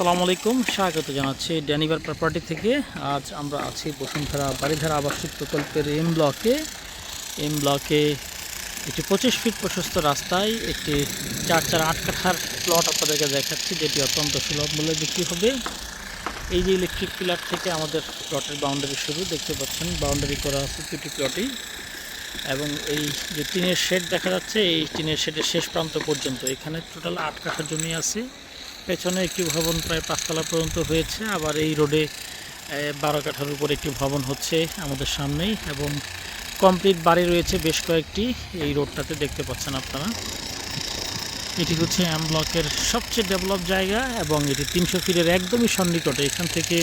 আসসালামু আলাইকুম। স্বাগত জানাচ্ছি ড্যানিভার প্রপার্টি থেকে। আজ আমরা আছি বসুন্ধরা বাড়িধারা আবাসিক প্রকল্পের এম ব্লকে। এম ব্লকে একটি পঁচিশ ফিট প্রশস্ত রাস্তায় একটি চার চার আট কাঠার প্লট আপনাদেরকে দেখাচ্ছি, যেটি অত্যন্ত সুলভ মূল্যে বিক্রি হবে। এই যে ইলেকট্রিক পিলার থেকে আমাদের প্লটের বাউন্ডারি শুরু, দেখতে পাচ্ছেন বাউন্ডারি করা আছে দুটি প্লটেই এবং এই যে টিনের শেড দেখা যাচ্ছে, এই টিনের শেডের শেষ প্রান্ত পর্যন্ত। এখানে টোটাল আট কাঠা জমি আছে। পেছনে একটি ভবন প্রায় পাঁচতলা পর্যন্ত হয়েছে। আবার এই রোডে বারো কাঠার উপর একটি ভবন হচ্ছে আমাদের সামনেই এবং কমপ্লিট বাড়ি রয়েছে বেশ কয়েকটি। এই রোডটাতে দেখতে পাচ্ছেন আপনারা। এটি হচ্ছে এম ব্লকের সবচেয়ে ডেভেলপ জায়গা এবং এটি তিনশো ফিটের একদমই সন্নিকটে। এখান থেকে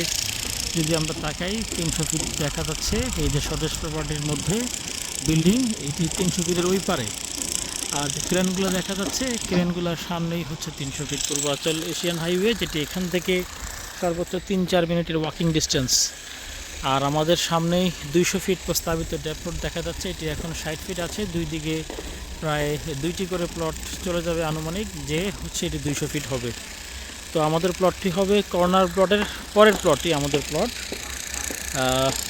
যদি আমরা তাকাই, তিনশো ফিট দেখা যাচ্ছে। এই যে স্বদেশ প্রপার্টির মধ্যে বিল্ডিং, এটি তিনশো ফিটের ওই পারে। আর যে ক্রেনগুলো দেখা যাচ্ছে। ক্রেনগুলোর সামনেই হচ্ছে তিনশো ফিট পূর্বাচল এশিয়ান হাইওয়ে, যেটি এখান থেকে সর্বোচ্চ তিন চার মিনিটের ওয়াকিং ডিস্টেন্স আর আমাদের সামনেই দুইশো ফিট প্রস্তাবিত ডেপোর্ট দেখা যাচ্ছে। এটি এখন ষাট ফিট আছে। দুই দিকে প্রায় দুইটি করে প্লট চলে যাবে আনুমানিক যে হচ্ছে এটি দুইশো ফিট হবে। তো আমাদের প্লটটি হবে কর্নার প্লটের পরের প্লটটি আমাদের প্লট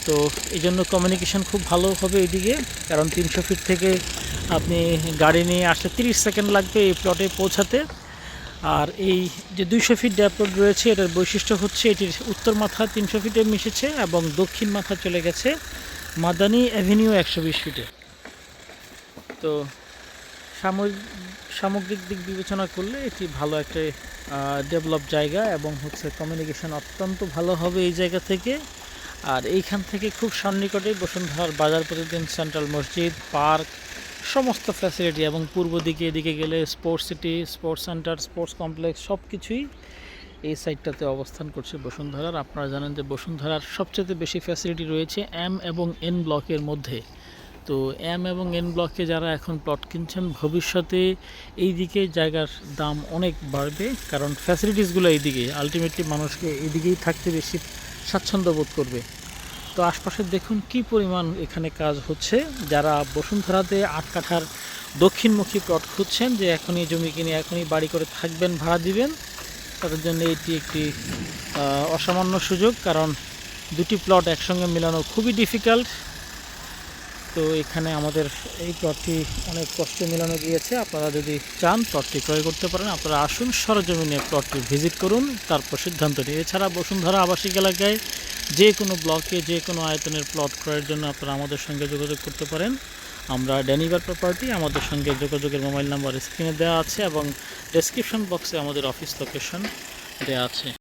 তো এই জন্য কমিউনিকেশন খুব ভালো হবে এদিকে, কারণ তিনশো ফিট থেকে আপনি গাড়ি নিয়ে আসতে তিরিশ সেকেন্ড লাগবে এই প্লটে পৌঁছাতে। আর এই যে দুইশো ফিট ড্যাপোর্ট রয়েছে, এটার বৈশিষ্ট্য হচ্ছে এটির উত্তর মাথা তিনশো ফিটে মিশেছে এবং দক্ষিণ মাথা চলে গেছে মাদানি অ্যাভিনিউ একশো বিশ ফিটে তো সামগ্রিক দিক বিবেচনা করলে এটি ভালো একটা ডেভেলপ জায়গা এবং হচ্ছে কমিউনিকেশন অত্যন্ত ভালো হবে এই জায়গা থেকে। আর এইখান থেকে খুব সন্নিকটেই বসুন্ধরার বাজার প্রতিদিন সেন্ট্রাল মসজিদ, পার্ক, সমস্ত ফ্যাসিলিটি এবং পূর্ব দিকে এদিকে গেলে sports city sports centre sports complex সব কিছুই এই সাইডটাতে অবস্থান করছে বসুন্ধরার। আপনারা জানেন যে বসুন্ধরার সবচেয়ে বেশি ফ্যাসিলিটি রয়েছে এম এবং এন ব্লকের মধ্যে। তো এম এবং এন ব্লকে যারা এখন প্লট কিনছেন, ভবিষ্যতে এই দিকে জায়গার দাম অনেক বাড়বে, কারণ ফ্যাসিলিটিসগুলো এইদিকে। আলটিমেটলি মানুষকে এদিকেই থাকতে বেশি স্বাচ্ছন্দ্য বোধ করবে। তো আশপাশে দেখুন কি পরিমাণ এখানে কাজ হচ্ছে। যারা বসুন্ধরাতে আট কাঠার দক্ষিণমুখী প্লট খুঁজছেন যে এখনই জমি কিনে এখনই বাড়ি করে থাকবেন, ভাড়া দিবেন, তাদের জন্য এটি একটি অসামান্য সুযোগ। কারণ দুটি প্লট একসঙ্গে মেলানো খুবই ডিফিকাল্ট তো এখানে আমাদের এই প্লটটি অনেক কষ্টে মেলানো গিয়েছে। আপনারা যদি চান প্লটটি ক্রয় করতে পারেন, আপনারা আসুন সরজমিনে প্লটটি ভিজিট করুন, তারপর সিদ্ধান্ত নিন। এছাড়া বসুন্ধরা আবাসিক এলাকায় যে কোনো ব্লকে, যে কোনো আয়তনের প্লট ক্রয়ের জন্য আপনারা আমাদের সঙ্গে যোগাযোগ করতে পারেন। আমরা ড্যানিভার প্রপার্টি, আমাদের সঙ্গে যোগাযোগের মোবাইল নাম্বার স্ক্রিনে দেওয়া আছে এবং ডেসক্রিপশন বক্সে আমাদের অফিস লোকেশন দেওয়া আছে।